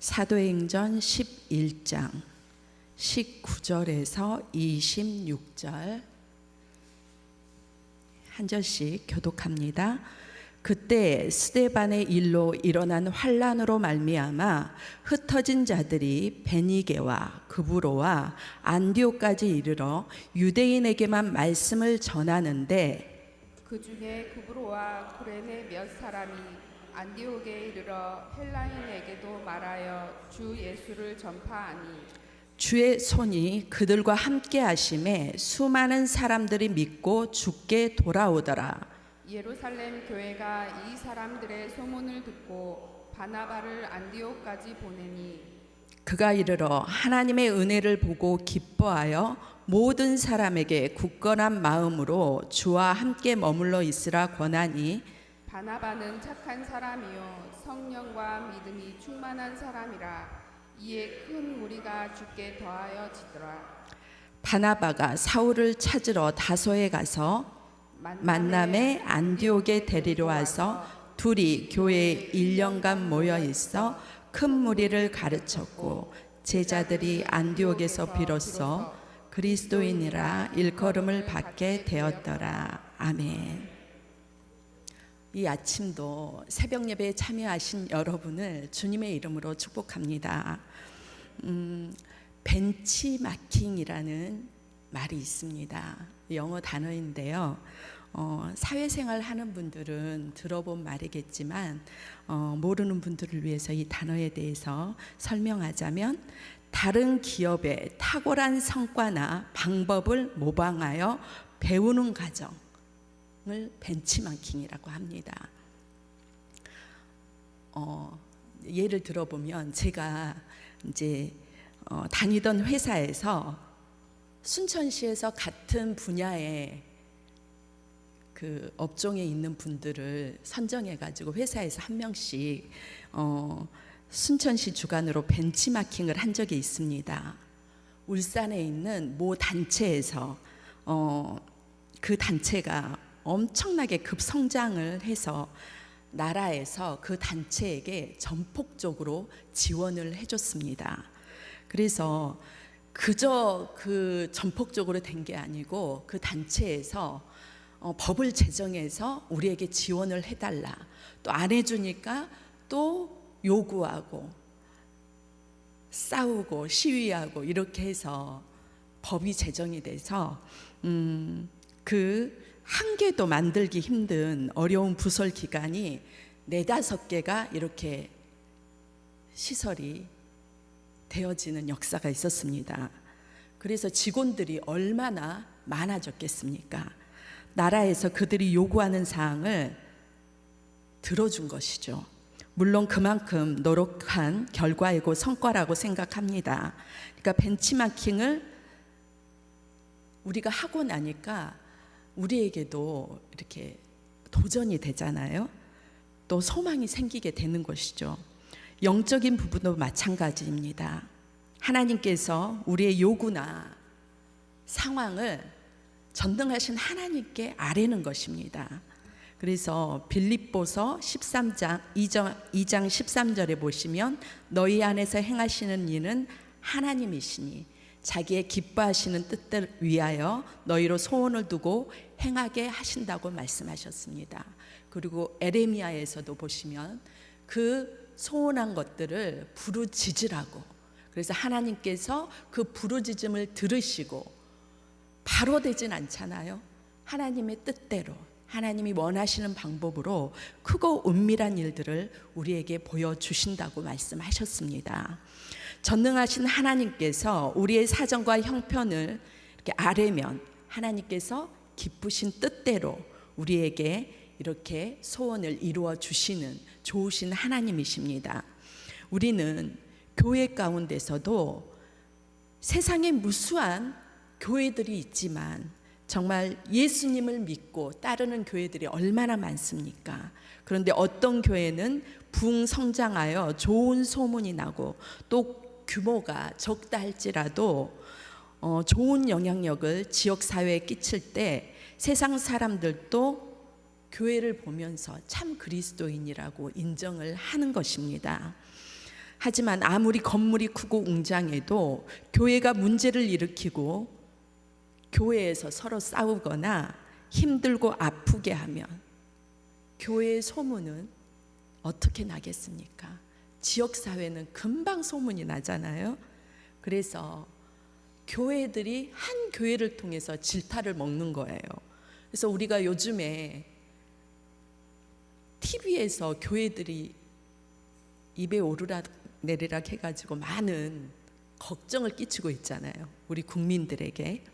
사도행전 11장 19절에서 26절 한 절씩 교독합니다. 그때 스데반의 일로 일어난 환란으로 말미암아 흩어진 자들이 베니게와 그브로와 안디오까지 이르러 유대인에게만 말씀을 전하는데 그 중에 구브로와 구레네 몇 사람이 안디옥에 이르러 헬라인에게도 말하여 주 예수를 전파하니 주의 손이 그들과 함께 하심에 수많은 사람들이 믿고 죽게 돌아오더라. 예루살렘 교회가 이 사람들의 소문을 듣고 바나바를 안디옥까지 보내니 그가 이르러 하나님의 은혜를 보고 기뻐하여 모든 사람에게 굳건한 마음으로 주와 함께 머물러 있으라 권하니 바나바는 착한 사람이요 성령과 믿음이 충만한 사람이라 이에 큰 무리가 죽게 더하여 지더라 바나바가 사울을 찾으러 다소에 가서 만남에 안디옥에 데리러 와서 둘이 교회에 1년간 모여 있어 큰 무리를 가르쳤고 제자들이 안디옥에서 비로소 그리스도인이라 일컬음을 받게 되었더라. 아멘. 이 아침도 새벽 예배에 참여하신 여러분을 주님의 이름으로 축복합니다. 음, 벤치마킹이라는 말이 있습니다. 영어 단어인데요. 어, 사회생활 하는 분들은 들어본 말이겠지만 어, 모르는 분들을 위해서 이 단어에 대해서 설명하자면 다른 기업의 탁월한 성과나 방법을 모방하여 배우는 과정 을 벤치마킹이라고 합니다. 어, 예를 들어보면 제가 이제 어, 다니던 회사에서 순천시에서 같은 분야의 그 업종에 있는 분들을 선정해 가지고 회사에서 한 명씩 어, 순천시 주관으로 벤치마킹을 한 적이 있습니다. 울산에 있는 모 단체에서 어, 그 단체가 엄청나게 급성장을 해서 나라에서 그 단체에게 전폭적으로 지원을 해줬습니다. 그래서 그저 그 전폭적으로 된 게 아니고 그 단체에서 어, 법을 제정해서 우리에게 지원을 해달라. 또 안 해주니까 또 요구하고 싸우고 시위하고 이렇게 해서 법이 제정이 돼서 음, 그 한 개도 만들기 힘든 어려운 부설 기관이 네다섯 개가 이렇게 시설이 되어지는 역사가 있었습니다. 그래서 직원들이 얼마나 많아졌겠습니까? 나라에서 그들이 요구하는 사항을 들어준 것이죠. 물론 그만큼 노력한 결과이고 성과라고 생각합니다. 그러니까 벤치마킹을 우리가 하고 나니까 우리에게도 이렇게 도전이 되잖아요. 또 소망이 생기게 되는 것이죠. 영적인 부분도 마찬가지입니다. 하나님께서 우리의 요구나 상황을 전능하신 하나님께 아뢰는 것입니다. 그래서 빌립보서 13장 2장, 2장 13절에 보시면 너희 안에서 행하시는 일은 하나님이시니 자기의 기뻐하시는 뜻을 위하여 너희로 소원을 두고 행하게 하신다고 말씀하셨습니다. 그리고 에레미야에서도 보시면 그 소원한 것들을 부르짖으라고 그래서 하나님께서 그 부르짖음을 들으시고 바로 되진 않잖아요. 하나님의 뜻대로 하나님이 원하시는 방법으로 크고 은밀한 일들을 우리에게 보여주신다고 말씀하셨습니다. 전능하신 하나님께서 우리의 사정과 형편을 이렇게 아뢰면 하나님께서 기쁘신 뜻대로 우리에게 이렇게 소원을 이루어 주시는 좋으신 하나님이십니다. 우리는 교회 가운데서도 세상에 무수한 교회들이 있지만 정말 예수님을 믿고 따르는 교회들이 얼마나 많습니까? 그런데 어떤 교회는 붕 성장하여 좋은 소문이 나고 또 규모가 적다 할지라도 어, 좋은 영향력을 지역 사회에 끼칠 때 세상 사람들도 교회를 보면서 참 그리스도인이라고 인정을 하는 것입니다. 하지만 아무리 건물이 크고 웅장해도 교회가 문제를 일으키고 교회에서 서로 싸우거나 힘들고 아프게 하면 교회의 소문은 어떻게 나겠습니까? 지역 사회는 금방 소문이 나잖아요. 그래서 교회들이 한 교회를 통해서 질타를 먹는 거예요. 그래서 우리가 요즘에 TV에서 교회들이 입에 오르락 내리락 해가지고 많은 걱정을 끼치고 있잖아요. 우리 국민들에게.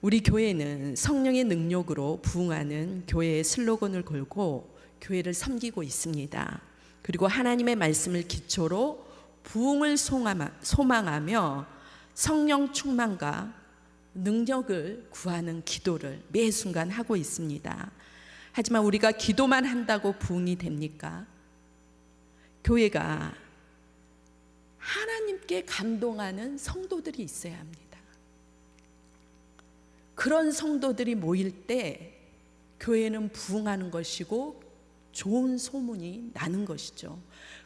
우리 교회는 성령의 능력으로 부흥하는 교회의 슬로건을 걸고 교회를 섬기고 있습니다. 그리고 하나님의 말씀을 기초로 부흥을 소망하- 소망하며 성령 충만과 능력을 구하는 기도를 매 순간 하고 있습니다. 하지만 우리가 기도만 한다고 부흥이 됩니까? 교회가 하나님께 감동하는 성도들이 있어야 합니다. 그런 성도들이 모일 때 교회는 부흥하는 것이고 좋은 소문이 나는 것이죠.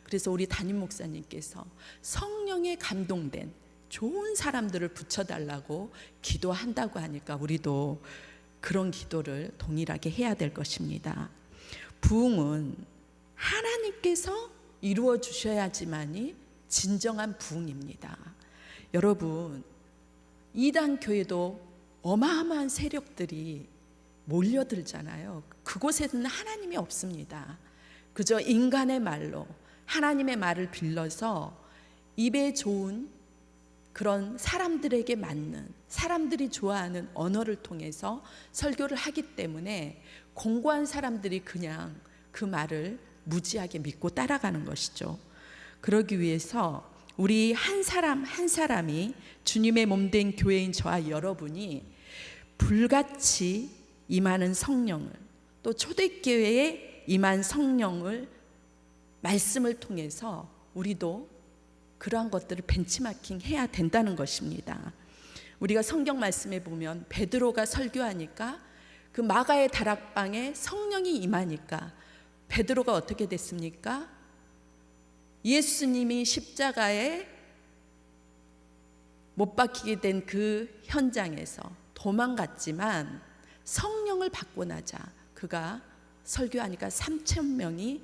그래서 우리 담임 목사님께서 성령에 감동된 좋은 사람들을 붙여달라고 기도한다고 하니까 우리도 그런 기도를 동일하게 해야 될 것입니다. 부흥은 하나님께서 이루어 주셔야지만이 진정한 부흥입니다. 여러분, 이단 교회도 어마어마한 세력들이 몰려들잖아요. 그곳에는 하나님이 없습니다. 그저 인간의 말로 하나님의 말을 빌려서 입에 좋은 그런 사람들에게 맞는 사람들이 좋아하는 언어를 통해서 설교를 하기 때문에 공고한 사람들이 그냥 그 말을 무지하게 믿고 따라가는 것이죠. 그러기 위해서 우리 한 사람 한 사람이 주님의 몸 된 교회인 저와 여러분이 불같이 임하는 성령을 또 초대교회에 임한 성령을 말씀을 통해서 우리도 그러한 것들을 벤치마킹 해야 된다는 것입니다. 우리가 성경 말씀에 보면 베드로가 설교하니까 그 마가의 다락방에 성령이 임하니까 베드로가 어떻게 됐습니까? 예수님이 십자가에 못 박히게 된 그 현장에서 도망갔지만 성령을 받고 나자 그가 설교하니까 3천 명이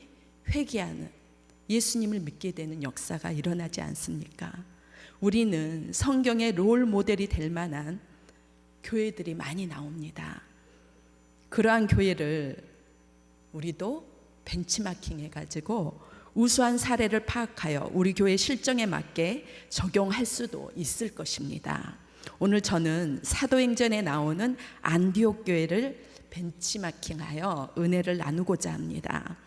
회개하는 예수님을 믿게 되는 역사가 일어나지 않습니까? 우리는 성경의 롤 모델이 될 만한 교회들이 많이 나옵니다. 그러한 교회를 우리도 벤치마킹 해가지고 우수한 사례를 파악하여 우리 교회 실정에 맞게 적용할 수도 있을 것입니다. 오늘 저는 사도행전에 나오는 안디옥 교회를 벤치마킹하여 은혜를 나누고자 합니다.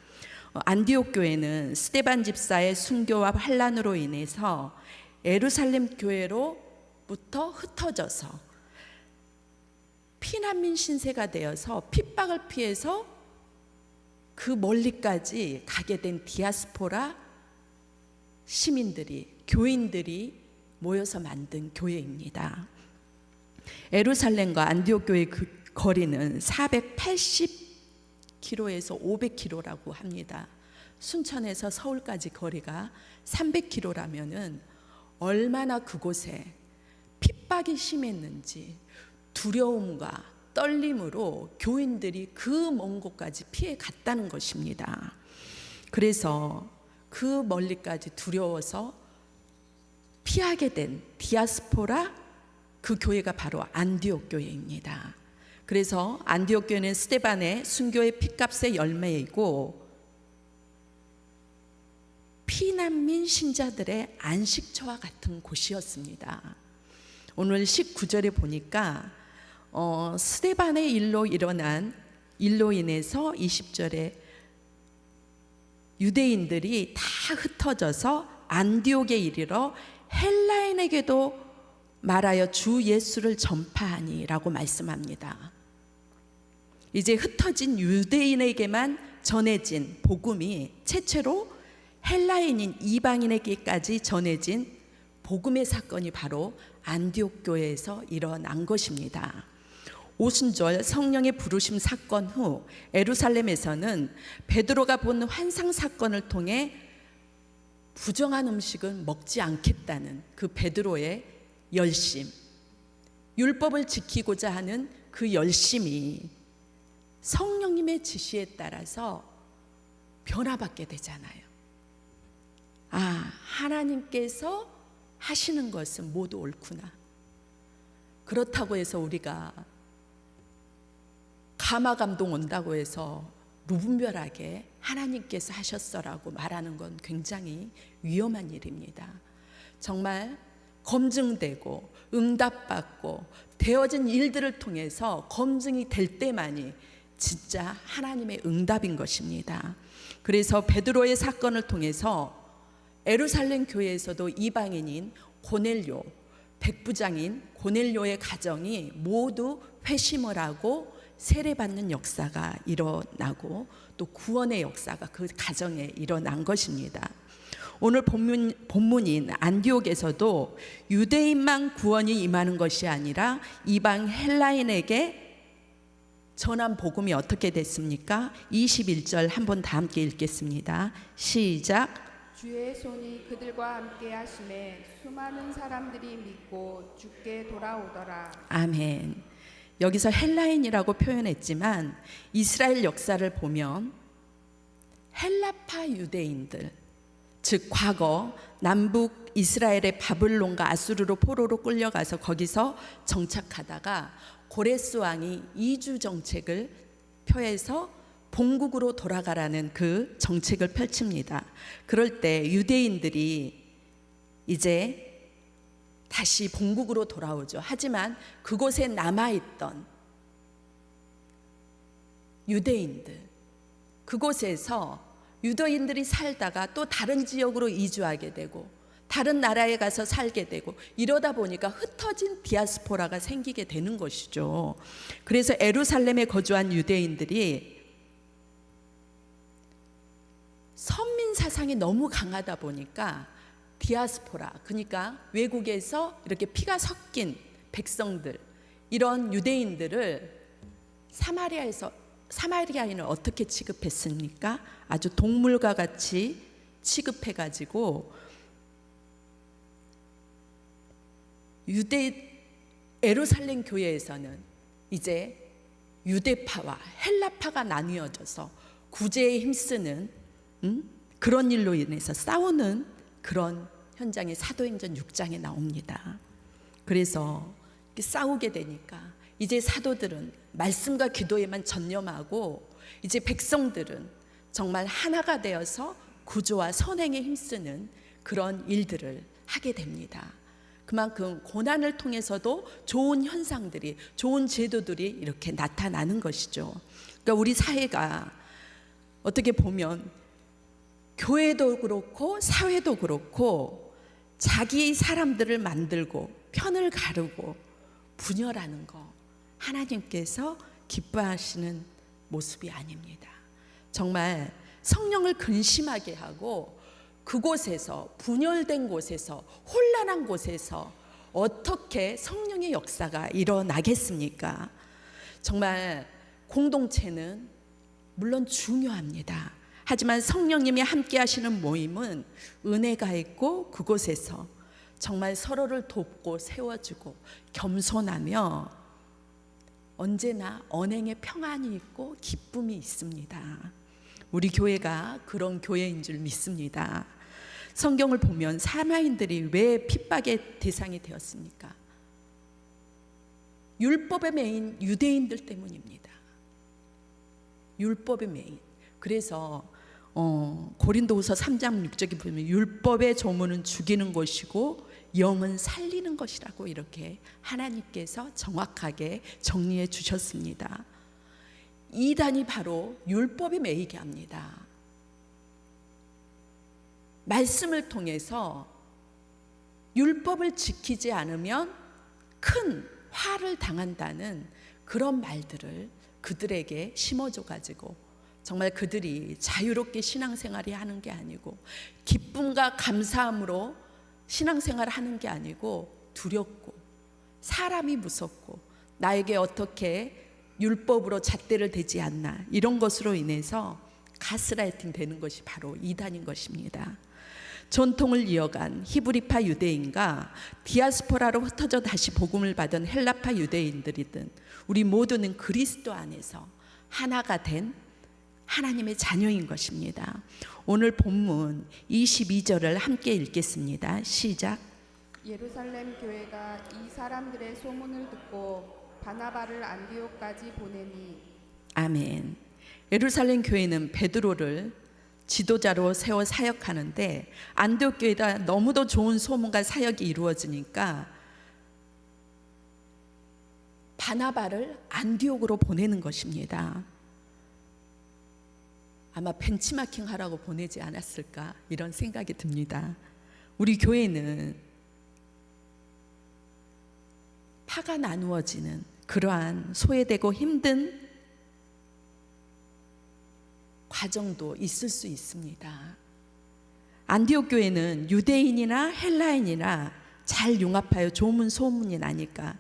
어, 안디옥 교회는 스테반 집사의 순교와 환란으로 인해서 에루살렘 교회로부터 흩어져서 피난민 신세가 되어서 핍박을 피해서 그 멀리까지 가게 된 디아스포라 시민들이 교인들이 모여서 만든 교회입니다. 에루살렘과 안디옥 교회 그 거리는 480km에서 500km라고 합니다. 순천에서 서울까지 거리가 300km라면은 얼마나 그곳에 핍박이 심했는지 두려움과 떨림으로 교인들이 그 먼 곳까지 피해 갔다는 것입니다. 그래서 그 멀리까지 두려워서 피하게 된 디아스포라 그 교회가 바로 안디옥 교회입니다. 그래서 안디옥 교회는 스테반의 순교의 피값의 열매이고 피난민 신자들의 안식처와 같은 곳이었습니다. 오늘 19절에 보니까 어, 스테반의 일로 일어난 일로 인해서 20절에 유대인들이 다 흩어져서 안디옥에 이르러 헬라인에게도 말하여 주 예수를 전파하니라고 말씀합니다. 이제 흩어진 유대인에게만 전해진 복음이 최초로 헬라인인 이방인에게까지 전해진 복음의 사건이 바로 안디옥 교회에서 일어난 것입니다. 오순절 성령의 부르심 사건 후 에루살렘에서는 베드로가 본 환상 사건을 통해 부정한 음식은 먹지 않겠다는 그 베드로의 열심, 율법을 지키고자 하는 그 열심이 성령님의 지시에 따라서 변화받게 되잖아요. 아, 하나님께서 하시는 것은 모두 옳구나. 그렇다고 해서 우리가 가마 감동 온다고 해서 무분별하게 하나님께서 하셨어라고 말하는 건 굉장히 위험한 일입니다. 정말 검증되고 응답받고 되어진 일들을 통해서 검증이 될 때만이 진짜 하나님의 응답인 것입니다. 그래서 베드로의 사건을 통해서 에루살렘 교회에서도 이방인인 고넬료 백부장인 고넬료의 가정이 모두 회심을 하고 세례받는 역사가 일어나고 또 구원의 역사가 그 가정에 일어난 것입니다. 오늘 본문, 본문인 안디옥에서도 유대인만 구원이 임하는 것이 아니라 이방 헬라인에게 전한 복음이 어떻게 됐습니까? 21절 한번 다 함께 읽겠습니다. 시작. 주의 손이 그들과 함께 하심에 수많은 사람들이 믿고 주께 돌아오더라. 아멘. 여기서 헬라인이라고 표현했지만 이스라엘 역사를 보면 헬라파 유대인들 즉 과거 남북 이스라엘의 바블론과 아수르로 포로로 끌려가서 거기서 정착하다가 고레스 왕이 이주 정책을 펴해서 본국으로 돌아가라는 그 정책을 펼칩니다. 그럴 때 유대인들이 이제 다시 본국으로 돌아오죠. 하지만 그곳에 남아있던 유대인들, 그곳에서 유대인들이 살다가 또 다른 지역으로 이주하게 되고 다른 나라에 가서 살게 되고 이러다 보니까 흩어진 디아스포라가 생기게 되는 것이죠. 그래서 에루살렘에 거주한 유대인들이 선민 사상이 너무 강하다 보니까 디아스포라 그러니까 외국에서 이렇게 피가 섞인 백성들 이런 유대인들을 사마리아에서 사마리아인을 어떻게 취급했습니까? 아주 동물과 같이 취급해 가지고 유대 에루살렘 교회에서는 이제 유대파와 헬라파가 나뉘어져서 구제에 힘쓰는 음? 그런 일로 인해서 싸우는 그런 현장이 사도행전 6장에 나옵니다. 그래서 싸우게 되니까 이제 사도들은 말씀과 기도에만 전념하고 이제 백성들은 정말 하나가 되어서 구조와 선행에 힘쓰는 그런 일들을 하게 됩니다. 그만큼 고난을 통해서도 좋은 현상들이, 좋은 제도들이 이렇게 나타나는 것이죠. 그러니까 우리 사회가 어떻게 보면 교회도 그렇고 사회도 그렇고 자기 사람들을 만들고 편을 가르고 분열하는 거 하나님께서 기뻐하시는 모습이 아닙니다. 정말 성령을 근심하게 하고 그곳에서 분열된 곳에서 혼란한 곳에서 어떻게 성령의 역사가 일어나겠습니까? 정말 공동체는 물론 중요합니다. 하지만 성령님이 함께 하시는 모임은 은혜가 있고 그곳에서 정말 서로를 돕고 세워주고 겸손하며 언제나 언행에 평안이 있고 기쁨이 있습니다. 우리 교회가 그런 교회인 줄 믿습니다. 성경을 보면 사마인들이 왜 핍박의 대상이 되었습니까? 율법의 메인 유대인들 때문입니다. 율법의 메인. 그래서 어, 고린도후서 3장 6절에 보면 율법의 조문은 죽이는 것이고 영은 살리는 것이라고 이렇게 하나님께서 정확하게 정리해 주셨습니다. 이단이 바로 율법이 매이게 합니다. 말씀을 통해서 율법을 지키지 않으면 큰 화를 당한다는 그런 말들을 그들에게 심어줘 가지고 정말 그들이 자유롭게 신앙생활이 하는 게 아니고 기쁨과 감사함으로 신앙생활을 하는 게 아니고 두렵고 사람이 무섭고 나에게 어떻게 율법으로 잣대를 대지 않나 이런 것으로 인해서 가스라이팅 되는 것이 바로 이단인 것입니다. 전통을 이어간 히브리파 유대인과 디아스포라로 흩어져 다시 복음을 받은 헬라파 유대인들이든 우리 모두는 그리스도 안에서 하나가 된 하나님의 자녀인 것입니다. 오늘 본문 22절을 함께 읽겠습니다. 시작. 예루살렘 교회가 이 사람들의 소문을 듣고 바나바를 안디옥까지 보내니 아멘. 예루살렘 교회는 베드로를 지도자로 세워 사역하는데 안디옥 교회가 너무도 좋은 소문과 사역이 이루어지니까 바나바를 안디옥으로 보내는 것입니다. 아마 벤치마킹 하라고 보내지 않았을까 이런 생각이 듭니다. 우리 교회는 파가 나누어지는 그러한 소외되고 힘든 과정도 있을 수 있습니다. 안디옥 교회는 유대인이나 헬라인이나 잘 융합하여 조문 소문이 나니까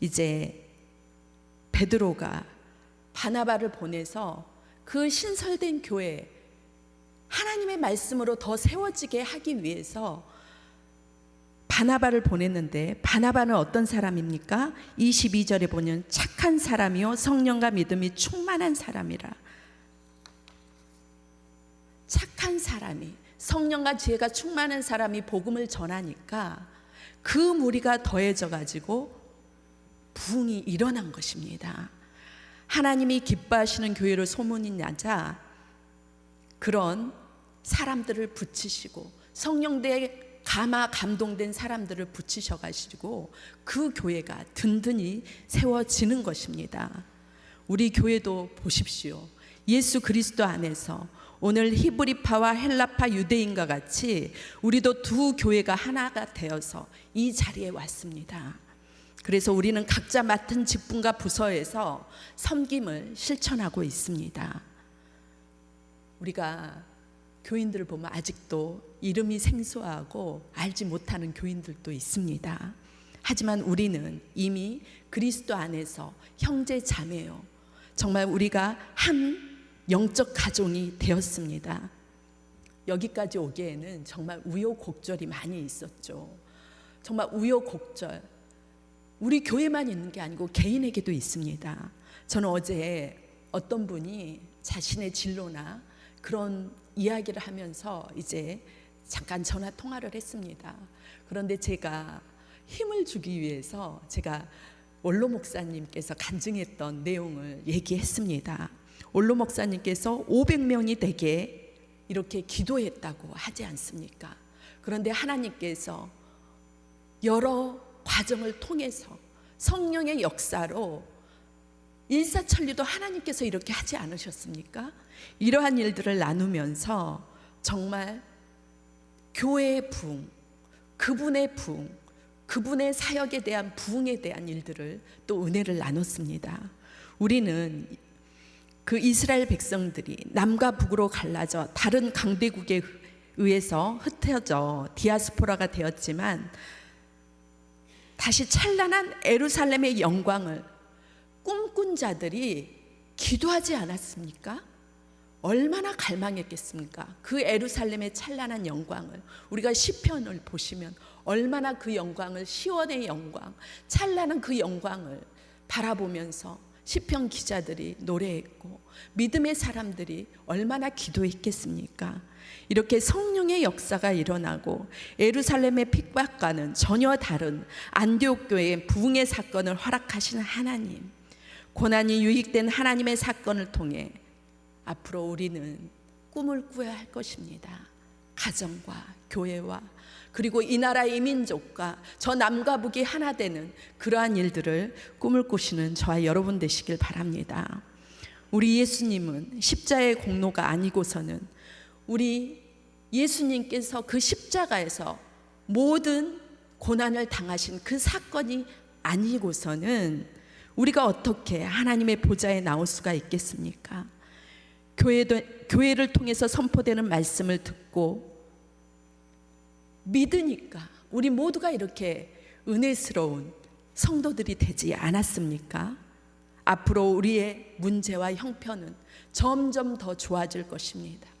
이제 베드로가 바나바를 보내서 그 신설된 교회 하나님의 말씀으로 더 세워지게 하기 위해서 바나바를 보냈는데 바나바는 어떤 사람입니까? 22절에 보면 착한 사람이요 성령과 믿음이 충만한 사람이라. 착한 사람이 성령과 지혜가 충만한 사람이 복음을 전하니까 그 무리가 더해져 가지고 부흥이 일어난 것입니다. 하나님이 기뻐하시는 교회로 소문이 나자 그런 사람들을 붙이시고 성령대에 감화 감동된 사람들을 붙이셔 가지고 그 교회가 든든히 세워지는 것입니다. 우리 교회도 보십시오. 예수 그리스도 안에서 오늘 히브리파와 헬라파 유대인과 같이 우리도 두 교회가 하나가 되어서 이 자리에 왔습니다. 그래서 우리는 각자 맡은 직분과 부서에서 섬김을 실천하고 있습니다. 우리가 교인들을 보면 아직도 이름이 생소하고 알지 못하는 교인들도 있습니다. 하지만 우리는 이미 그리스도 안에서 형제 자매요. 정말 우리가 한 영적 가정이 되었습니다. 여기까지 오기에는 정말 우여곡절이 많이 있었죠. 정말 우여곡절. 우리 교회만 있는 게 아니고 개인에게도 있습니다. 저는 어제 어떤 분이 자신의 진로나 그런 이야기를 하면서 이제 잠깐 전화 통화를 했습니다. 그런데 제가 힘을 주기 위해서 제가 원로 목사님께서 간증했던 내용을 얘기했습니다. 원로 목사님께서 500명이 되게 이렇게 기도했다고 하지 않습니까? 그런데 하나님께서 여러 과정을 통해서 성령의 역사로 일사천리도 하나님께서 이렇게 하지 않으셨습니까? 이러한 일들을 나누면서 정말 교회의 부흥, 그분의 부흥, 그분의 사역에 대한 부흥에 대한 일들을 또 은혜를 나눴습니다. 우리는 그 이스라엘 백성들이 남과 북으로 갈라져 다른 강대국에 의해서 흩어져 디아스포라가 되었지만 다시 찬란한 에루살렘의 영광을 꿈꾼 자들이 기도하지 않았습니까? 얼마나 갈망했겠습니까? 그 에루살렘의 찬란한 영광을 우리가 시편을 보시면 얼마나 그 영광을 시원의 영광, 찬란한 그 영광을 바라보면서 시편 기자들이 노래했고 믿음의 사람들이 얼마나 기도했겠습니까? 이렇게 성령의 역사가 일어나고 에루살렘의 핍박과는 전혀 다른 안디옥 교회의 부흥의 사건을 허락하시는 하나님. 고난이 유익된 하나님의 사건을 통해 앞으로 우리는 꿈을 꾸어야 할 것입니다. 가정과 교회와 그리고 이 나라의 민족과 저 남과 북이 하나 되는 그러한 일들을 꿈을 꾸시는 저와 여러분 되시길 바랍니다. 우리 예수님은 십자의 공로가 아니고서는 우리 예수님께서 그 십자가에서 모든 고난을 당하신 그 사건이 아니고서는 우리가 어떻게 하나님의 보좌에 나올 수가 있겠습니까? 교회도, 교회를 통해서 선포되는 말씀을 듣고 믿으니까 우리 모두가 이렇게 은혜스러운 성도들이 되지 않았습니까? 앞으로 우리의 문제와 형편은 점점 더 좋아질 것입니다.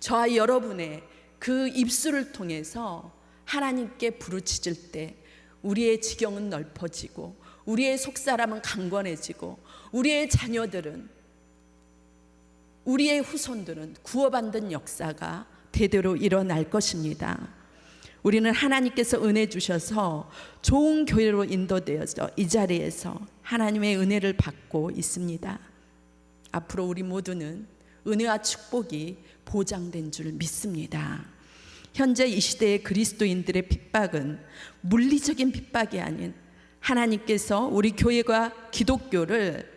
저와 여러분의 그 입술을 통해서 하나님께 부르짖을 때 우리의 지경은 넓어지고 우리의 속사람은 강건해지고 우리의 자녀들은 우리의 후손들은 구원받는 역사가 대대로 일어날 것입니다. 우리는 하나님께서 은혜 주셔서 좋은 교회로 인도되어서 이 자리에서 하나님의 은혜를 받고 있습니다. 앞으로 우리 모두는 은혜와 축복이 보장된 줄 믿습니다. 현재 이 시대의 그리스도인들의 핍박은 물리적인 핍박이 아닌 하나님께서 우리 교회가 기독교를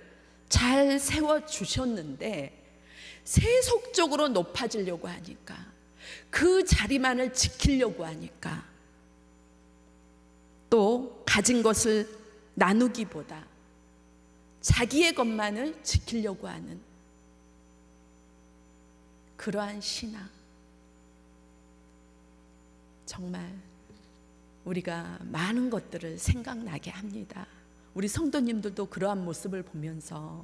잘 세워 주셨는데 세속적으로 높아지려고 하니까 그 자리만을 지키려고 하니까 또 가진 것을 나누기보다 자기의 것만을 지키려고 하는 그러한 신앙 정말 우리가 많은 것들을 생각나게 합니다. 우리 성도님들도 그러한 모습을 보면서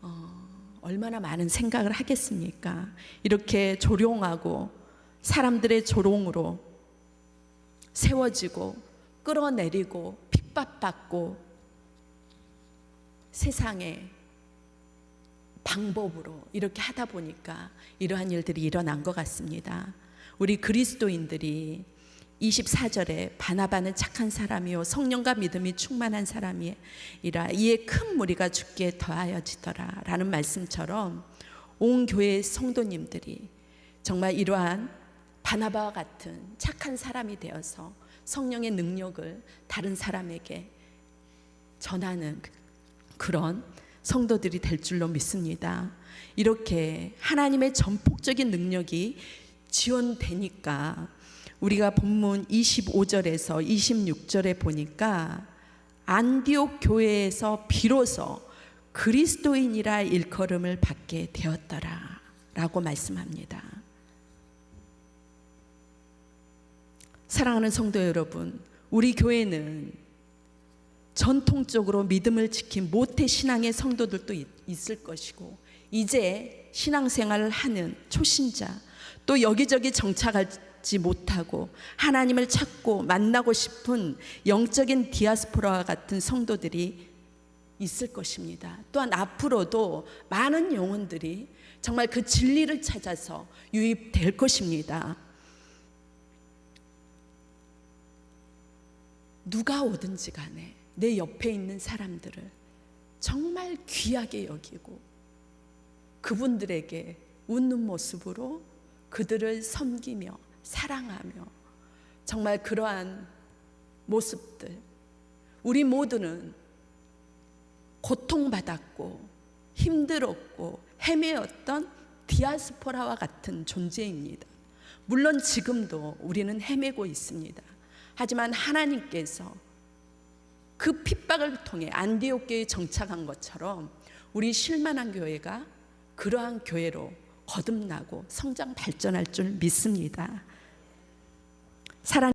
어, 얼마나 많은 생각을 하겠습니까? 이렇게 조롱하고 사람들의 조롱으로 세워지고 끌어내리고 핍박받고 세상의 방법으로 이렇게 하다 보니까 이러한 일들이 일어난 것 같습니다. 우리 그리스도인들이 24절에 바나바는 착한 사람이요 성령과 믿음이 충만한 사람이라 이에 큰 무리가 죽기에 더하여지더라 라는 말씀처럼 온 교회의 성도님들이 정말 이러한 바나바와 같은 착한 사람이 되어서 성령의 능력을 다른 사람에게 전하는 그런 성도들이 될 줄로 믿습니다. 이렇게 하나님의 전폭적인 능력이 지원되니까 우리가 본문 25절에서 26절에 보니까 안디옥 교회에서 비로소 그리스도인이라 일컬음을 받게 되었더라 라고 말씀합니다. 사랑하는 성도 여러분, 우리 교회는 전통적으로 믿음을 지킨 모태 신앙의 성도들도 있- 있을 것이고 이제 신앙생활을 하는 초신자 또 여기저기 정착하지 못하고 하나님을 찾고 만나고 싶은 영적인 디아스포라와 같은 성도들이 있을 것입니다. 또한 앞으로도 많은 영혼들이 정말 그 진리를 찾아서 유입될 것입니다. 누가 오든지 간에 내 옆에 있는 사람들을 정말 귀하게 여기고 그분들에게 웃는 모습으로 그들을 섬기며 사랑하며 정말 그러한 모습들 우리 모두는 고통받았고 힘들었고 헤매었던 디아스포라와 같은 존재입니다. 물론 지금도 우리는 헤매고 있습니다. 하지만 하나님께서 그 핍박을 통해 안디옥 교회에 정착한 것처럼 우리 실만한 교회가 그러한 교회로 거듭나고 성장 발전할 줄 믿습니다. 사랑